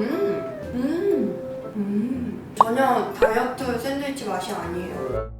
음, 음. 전혀 다이어트 샌드위치 맛이 아니에요.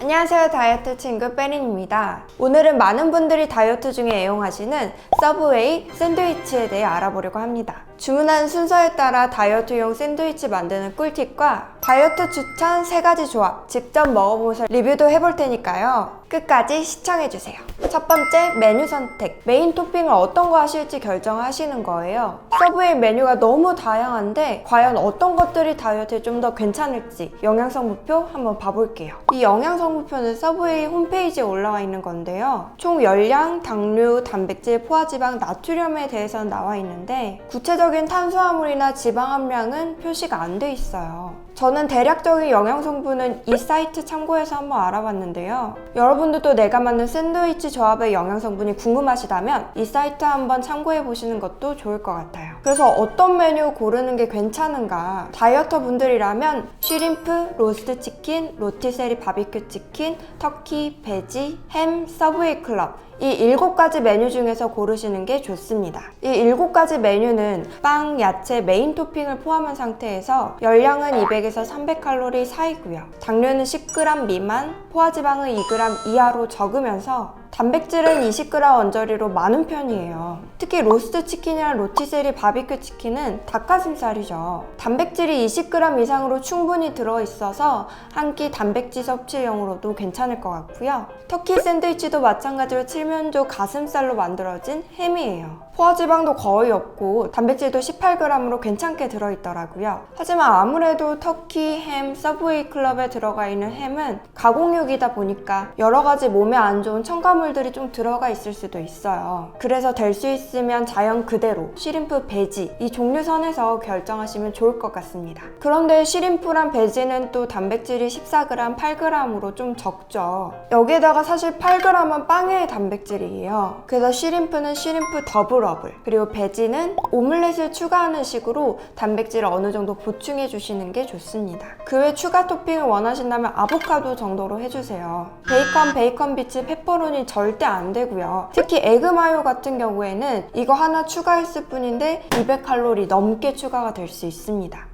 안녕하세요 다이어트 친구 빼린입니다 오늘은 많은 분들이 다이어트 중에 애용하시는 서브웨이 샌드위치에 대해 알아보려고 합니다 주문한 순서에 따라 다이어트용 샌드위치 만드는 꿀팁과 다이어트 추천 3가지 조합 직접 먹어보면서 리뷰도 해볼 테니까요. 끝까지 시청해주세요. 첫 번째 메뉴 선택. 메인 토핑을 어떤 거 하실지 결정하시는 거예요. 서브웨이 메뉴가 너무 다양한데 과연 어떤 것들이 다이어트에 좀 더 괜찮을지 영양성무표 한번 봐볼게요. 이 영양성무표는 서브웨이 홈페이지에 올라와 있는 건데요. 총 열량, 당류, 단백질, 포화지방, 나트륨에 대해서는 나와 있는데 구체적인 탄수화물이나 지방 함량은 표시가 안 돼 있어요 저는 대략적인 영양 성분은 이 사이트 참고해서 한번 알아봤는데요. 여러분들도 내가 만든 샌드위치 조합의 영양 성분이 궁금하시다면 이 사이트 한번 참고해 보시는 것도 좋을 것 같아요. 그래서 어떤 메뉴 고르는 게 괜찮은가? 다이어터 분들이라면 쉬림프, 로스트 치킨, 로티세리 바비큐 치킨, 터키, 베지, 햄, 서브웨이 클럽 이 일곱 가지 메뉴 중에서 고르시는 게 좋습니다. 이 일곱 가지 메뉴는 빵, 야채, 메인 토핑을 포함한 상태에서 열량은 200에서 300칼로리 사이고요. 당류는 10g 미만, 포화지방은 2g 이하로 적으면서 단백질은 20g 언저리로 많은 편이에요. 특히 로스트 치킨이랑 로티세리 바비큐 치킨은 닭가슴살이죠. 단백질이 20g 이상으로 충분히 들어있어서 한 끼 단백질 섭취용으로도 괜찮을 것 같고요. 터키 샌드위치도 마찬가지로 칠면조 가슴살로 만들어진 햄이에요. 포화지방도 거의 없고 단백질도 18g으로 괜찮게 들어있더라고요. 하지만 아무래도 터키, 햄, 서브웨이 클럽에 들어가 있는 햄은 가공육이다 보니까 여러 가지 몸에 안 좋은 첨가물들이 좀 들어가 있을 수도 있어요. 그래서 될 수 있으면 자연 그대로 시림프, 베지 이 종류 선에서 결정하시면 좋을 것 같습니다. 그런데 시림프랑 베지는 또 단백질이 14g, 8g으로 좀 적죠. 여기에다가 사실 8g은 빵의 단백질이에요. 그래서 시림프는 시림프 더블 업을 그리고 베지는 오믈렛을 추가하는 식으로 단백질을 어느 정도 보충해 주시는 게 좋습니다. 그 외 추가 토핑을 원하신다면 아보카도 정도로 해주세요. 베이컨, 베이컨 비치, 페퍼로니 절대 안 되고요. 특히 에그마요 같은 경우에는 이거 하나 추가했을 뿐인데 200칼로리 넘게 추가가 될 수 있습니다.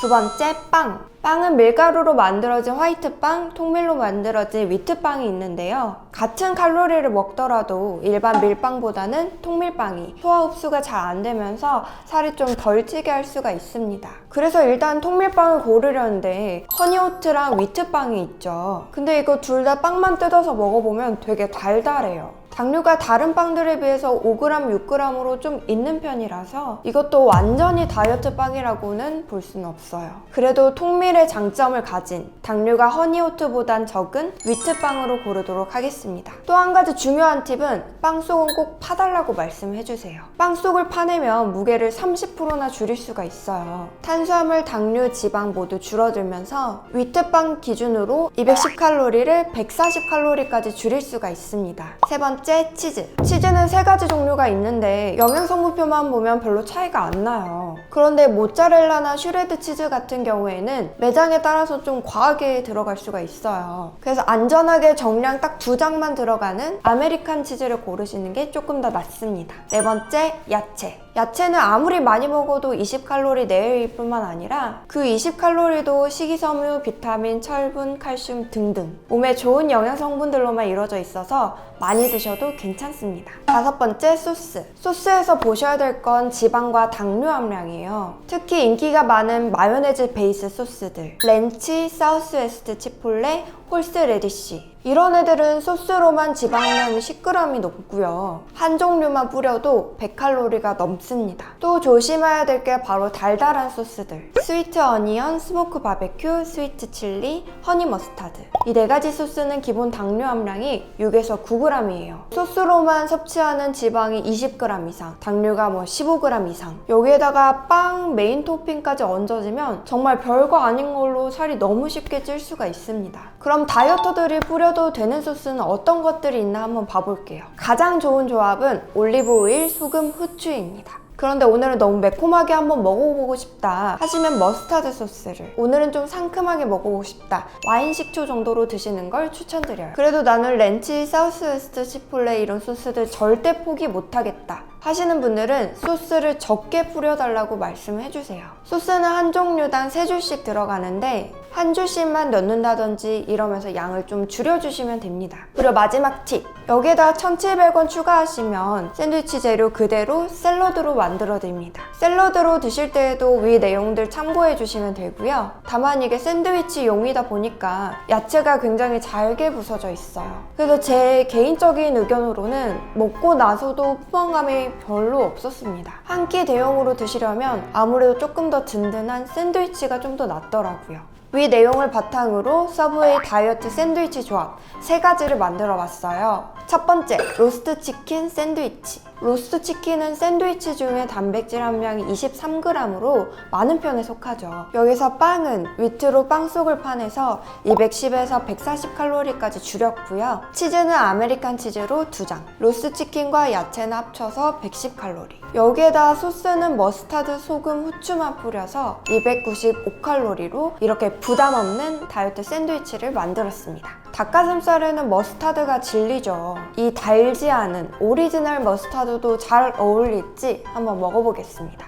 두 번째, 빵. 빵은 밀가루로 만들어진 화이트빵, 통밀로 만들어진 위트빵이 있는데요. 같은 칼로리를 먹더라도 일반 밀빵보다는 통밀빵이 소화 흡수가 잘 안 되면서 살이 좀 덜 찌게 할 수가 있습니다. 그래서 일단 통밀빵을 고르려는데 허니오트랑 위트빵이 있죠. 근데 이거 둘 다 빵만 뜯어서 먹어보면 되게 달달해요. 당류가 다른 빵들에 비해서 5g, 6g으로 좀 있는 편이라서 이것도 완전히 다이어트 빵이라고는 볼 수는 없어요. 그래도 통밀의 장점을 가진 당류가 허니오트보단 적은 위트빵으로 고르도록 하겠습니다. 또 한 가지 중요한 팁은 빵 속은 꼭 파달라고 말씀해주세요. 빵 속을 파내면 무게를 30%나 줄일 수가 있어요. 탄수화물, 당류, 지방 모두 줄어들면서 위트빵 기준으로 210칼로리를 140칼로리까지 줄일 수가 있습니다. 세 번째, 치즈. 치즈는 세 가지 종류가 있는데 영양 성분표만 보면 별로 차이가 안 나요. 그런데 모짜렐라나 슈레드 치즈 같은 경우에는 매장에 따라서 좀 과하게 들어갈 수가 있어요. 그래서 안전하게 정량 딱 두 장만 들어가는 아메리칸 치즈를 고르시는 게 조금 더 낫습니다. 네 번째, 야채. 야채는 아무리 많이 먹어도 20칼로리 내외일 뿐만 아니라 그 20칼로리도 식이섬유, 비타민, 철분, 칼슘 등등 몸에 좋은 영양 성분들로만 이루어져 있어서 많이 드셔도 괜찮습니다. 다섯 번째 소스. 소스에서 보셔야 될 건 지방과 당류 함량이에요. 특히 인기가 많은 마요네즈 베이스 소스들. 렌치, 사우스웨스트 치폴레, 홀스 레디쉬. 이런 애들은 소스로만 지방량이 10g이 넘고요. 한 종류만 뿌려도 100칼로리가 넘습니다. 또 조심해야 될 게 바로 달달한 소스들. 스위트 어니언, 스모크 바베큐, 스위트 칠리, 허니 머스타드. 이 네 가지 소스는 기본 당류 함량이 6에서 9g이에요. 소스로만 섭취하는 지방이 20g 이상, 당류가 뭐 15g 이상. 여기에다가 빵, 메인 토핑까지 얹어지면 정말 별거 아닌 걸로 살이 너무 쉽게 찔 수가 있습니다. 그럼 다이어터들이 뿌려 도 되는 소스는 어떤 것들이 있나 한번 봐볼게요. 가장 좋은 조합은 올리브 오일, 소금, 후추입니다. 그런데 오늘은 너무 매콤하게 한번 먹어보고 싶다. 하시면 머스타드 소스를. 오늘은 좀 상큼하게 먹어보고 싶다. 와인 식초 정도로 드시는 걸 추천드려요. 그래도 나는 렌치, 사우스웨스트, 치폴레 이런 소스들 절대 포기 못하겠다 하시는 분들은 소스를 적게 뿌려달라고 말씀을 해주세요. 소스는 한 종류당 세 줄씩 들어가는데 한 줄씩만 넣는다든지 이러면서 양을 좀 줄여주시면 됩니다. 그리고 마지막 팁! 여기에다 1,700원 추가하시면 샌드위치 재료 그대로 샐러드로 만들어드립니다. 샐러드로 드실 때에도 위 내용들 참고해 주시면 되고요. 다만 이게 샌드위치 용이다 보니까 야채가 굉장히 잘게 부서져 있어요. 그래서 제 개인적인 의견으로는 먹고 나서도 포만감이 별로 없었습니다. 한 끼 대용으로 드시려면 아무래도 조금 더 든든한 샌드위치가 좀 더 낫더라고요. 위 내용을 바탕으로 서브웨이 다이어트 샌드위치 조합 세 가지를 만들어 봤어요. 첫 번째, 로스트 치킨 샌드위치. 로스트 치킨은 샌드위치 중에 단백질 함량이 23g으로 많은 편에 속하죠. 여기서 빵은 위트로 빵 속을 파내서 210에서 140칼로리까지 줄였고요. 치즈는 아메리칸 치즈로 2장. 로스트 치킨과 야채는 합쳐서 110칼로리. 여기에다 소스는 머스타드, 소금, 후추만 뿌려서 295칼로리로 이렇게 부담 없는 다이어트 샌드위치를 만들었습니다. 닭가슴살에는 머스타드가 진리죠. 이 달지 않은 오리지널 머스타드도 잘 어울릴지 한번 먹어보겠습니다.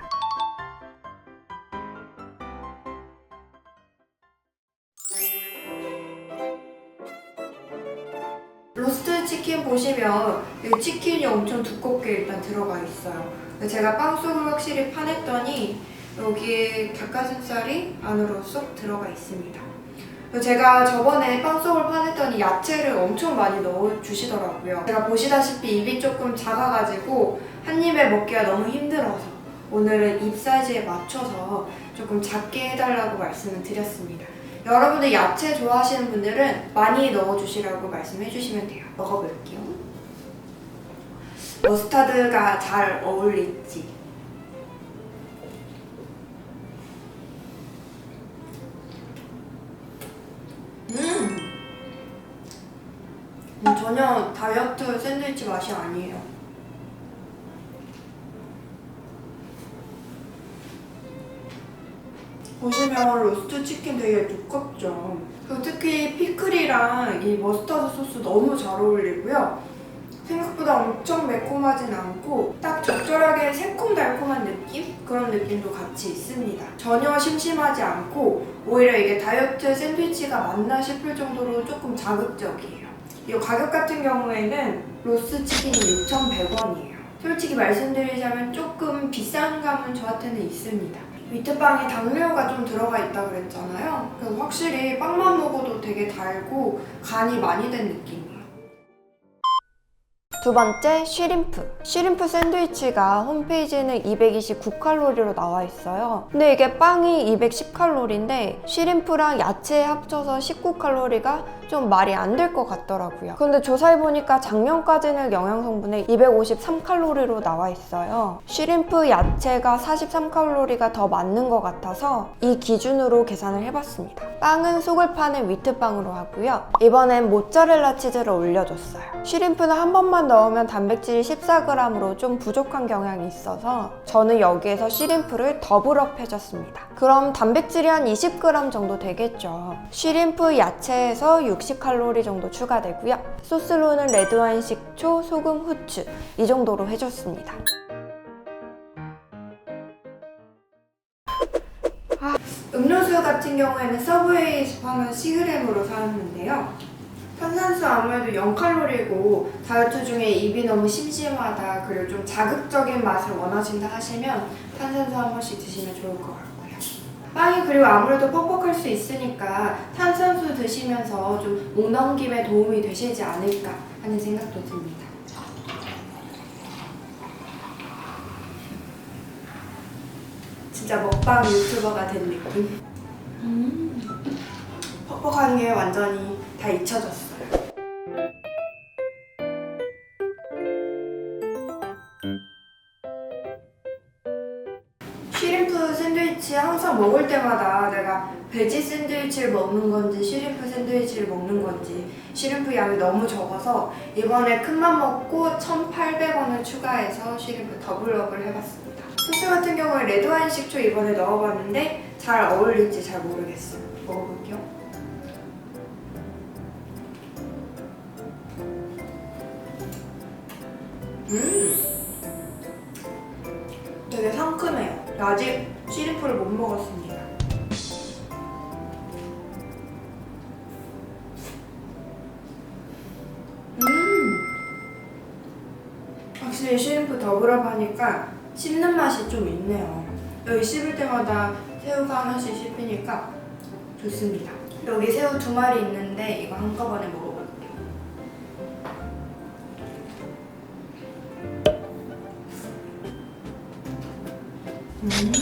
로스트 치킨 보시면 이 치킨이 엄청 두껍게 일단 들어가 있어요. 제가 빵 속을 확실히 파냈더니 여기에 닭가슴살이 안으로 쏙 들어가 있습니다. 제가 저번에 빵 속을 파냈더니 야채를 엄청 많이 넣어 주시더라고요. 제가 보시다시피 입이 조금 작아가지고 한 입에 먹기가 너무 힘들어서 오늘은 입 사이즈에 맞춰서 조금 작게 해달라고 말씀을 드렸습니다. 여러분들 야채 좋아하시는 분들은 많이 넣어주시라고 말씀해 주시면 돼요. 먹어볼게요. 머스타드가 잘 어울릴지. 전혀 다이어트 샌드위치 맛이 아니에요. 보시면 로스트 치킨 되게 두껍죠. 그리고 특히 피클이랑 이 머스타드 소스 너무 잘 어울리고요. 생각보다 엄청 매콤하진 않고 딱 적절하게 새콤달콤한 느낌? 그런 느낌도 같이 있습니다. 전혀 심심하지 않고 오히려 이게 다이어트 샌드위치가 맞나 싶을 정도로 조금 자극적이에요. 이 가격 같은 경우에는 로스 치킨이 6,100원이에요. 솔직히 말씀드리자면 조금 비싼 감은 저한테는 있습니다. 위트빵에 당류가 좀 들어가 있다 그랬잖아요. 그래서 확실히 빵만 먹어도 되게 달고 간이 많이 된 느낌이에요. 두 번째, 쉬림프. 쉬림프 샌드위치가 홈페이지에는 229칼로리로 나와 있어요. 근데 이게 빵이 210칼로리인데 쉬림프랑 야채 합쳐서 19칼로리가 좀 말이 안 될 것 같더라고요. 근데 조사해보니까 작년까지는 영양성분에 253칼로리로 나와 있어요. 쉬림프 야채가 43칼로리가 더 맞는 것 같아서 이 기준으로 계산을 해봤습니다. 빵은 속을 파는 위트빵으로 하고요. 이번엔 모짜렐라 치즈를 올려줬어요. 쉬림프는 한 번만 넣으면 단백질이 14g으로 좀 부족한 경향이 있어서 저는 여기에서 쉬림프를 더블업 해줬습니다. 그럼 단백질이 한 20g 정도 되겠죠. 쉬림프 야채에서 60칼로리 정도 추가되고요. 소스로는 레드와인 식초, 소금, 후추 이 정도로 해줬습니다. 아, 음료수 같은 경우에는 서브웨이에서 파는 시그램으로 사왔는데요. 탄산수 아무래도 0칼로리고 다이어트 중에 입이 너무 심심하다 그리고 좀 자극적인 맛을 원하신다 하시면 탄산수 한 번씩 드시면 좋을 것 같고요. 빵이 그리고 아무래도 뻑뻑할 수 있으니까 탄산수 드시면서 좀 목 넘김에 도움이 되시지 않을까 하는 생각도 듭니다. 진짜 먹방 유튜버가 된 느낌. 음. 퍽퍽한 게 완전히 다 잊혀졌어 먹는 건지 쉬림프 샌드위치를 먹는 건지 쉬림프 양이 너무 적어서 이번에 큰맘 먹고 1,800원을 추가해서 쉬림프 더블업을 해봤습니다. 소스 같은 경우에 레드 와인 식초 이번에 넣어봤는데 잘 어울릴지 잘 모르겠어요. 먹어볼게요. 음. 아직 시리프를 못 먹었습니다. 확실히 시림프 더블업 하니까 씹는 맛이 좀 있네요. 여기 씹을 때마다 새우가 하나씩 씹히니까 좋습니다. 여기 새우 두 마리 있는데 이거 한꺼번에 먹어볼게요. 음.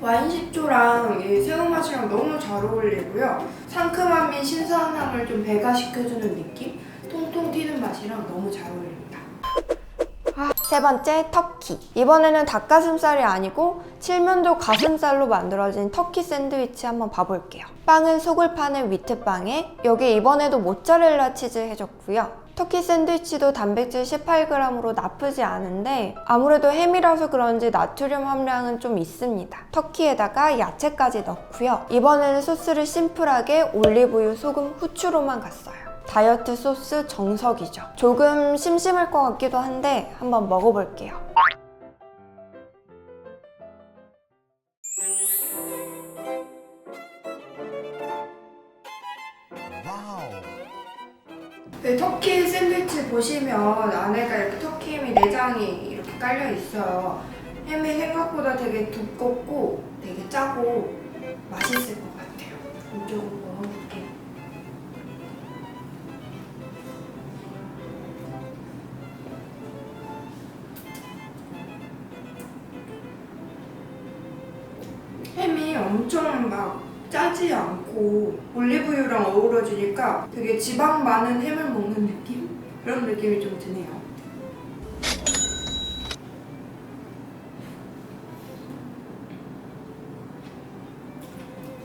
와인 식초랑 이 새우 맛이랑 너무 잘 어울리고요. 상큼한 및 신선함을 좀 배가시켜주는 느낌? 통통 튀는 맛이랑 너무 잘 어울립니다. 세 번째 터키. 이번에는 닭가슴살이 아니고 칠면조 가슴살로 만들어진 터키 샌드위치 한번 봐볼게요. 빵은 속을 파는 위트빵에 여기 이번에도 모짜렐라 치즈 해줬고요. 터키 샌드위치도 단백질 18g으로 나쁘지 않은데 아무래도 햄이라서 그런지 나트륨 함량은 좀 있습니다. 터키에다가 야채까지 넣고요. 이번에는 소스를 심플하게 올리브유, 소금, 후추로만 갔어요. 다이어트 소스 정석이죠. 조금 심심할 것 같기도 한데 한번 먹어볼게요. 네, 터키 샌드위치 보시면 안에가 이렇게 터키 햄이 내장이 이렇게 깔려 있어요. 햄이 생각보다 되게 두껍고 되게 짜고 맛있을 것 같아요. 이쪽으로 먹어볼게요. 짜지 않고 올리브유랑 어우러지니까 되게 지방 많은 햄을 먹는 느낌? 그런 느낌이 좀 드네요.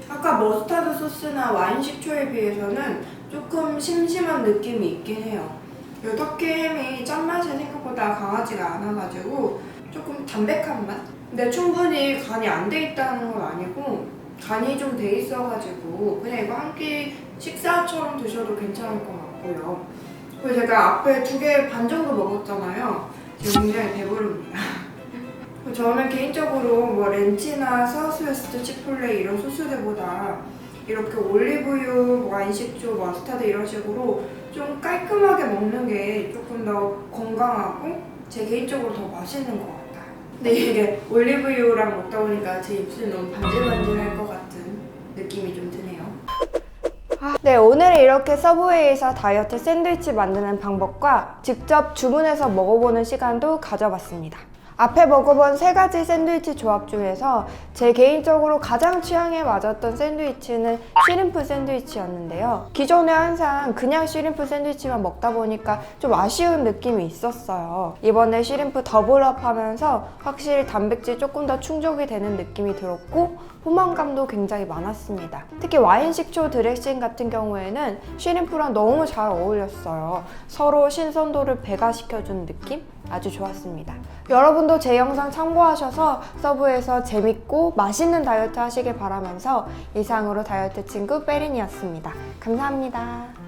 아까 머스타드 소스나 와인 식초에 비해서는 조금 심심한 느낌이 있긴 해요. 이 터키 햄이 짠맛이 생각보다 강하지가 않아가지고 조금 담백한 맛? 근데 충분히 간이 안 돼 있다는 건 아니고 간이 좀 돼 있어가지고 그냥 이거 한 끼 식사처럼 드셔도 괜찮을 것 같고요. 그리고 제가 앞에 두 개 반 정도 먹었잖아요. 지금 굉장히 배부릅니다. 저는 개인적으로 뭐 렌치나 사우스웨스트 치폴레 이런 소스들보다 이렇게 올리브유, 와인 식초, 머스타드 이런 식으로 좀 깔끔하게 먹는 게 조금 더 건강하고 제 개인적으로 더 맛있는 것 같아요. 근데 이게 올리브유랑 먹다 보니까 제 입술이 너무 반질반질할 것 같은 느낌이 좀 드네요. 네, 오늘은 이렇게 서브웨이에서 다이어트 샌드위치 만드는 방법과 직접 주문해서 먹어보는 시간도 가져봤습니다. 앞에 먹어본 세 가지 샌드위치 조합 중에서 제 개인적으로 가장 취향에 맞았던 샌드위치는 쉬림프 샌드위치였는데요. 기존에 항상 그냥 쉬림프 샌드위치만 먹다 보니까 좀 아쉬운 느낌이 있었어요. 이번에 쉬림프 더블업 하면서 확실히 단백질 조금 더 충족이 되는 느낌이 들었고 포만감도 굉장히 많았습니다. 특히 와인 식초 드레싱 같은 경우에는 쉬림프랑 너무 잘 어울렸어요. 서로 신선도를 배가시켜주는 느낌? 아주 좋았습니다. 여러분도 제 영상 참고하셔서 서브에서 재밌고 맛있는 다이어트 하시길 바라면서 이상으로 다이어트 친구 빼린이었습니다. 감사합니다.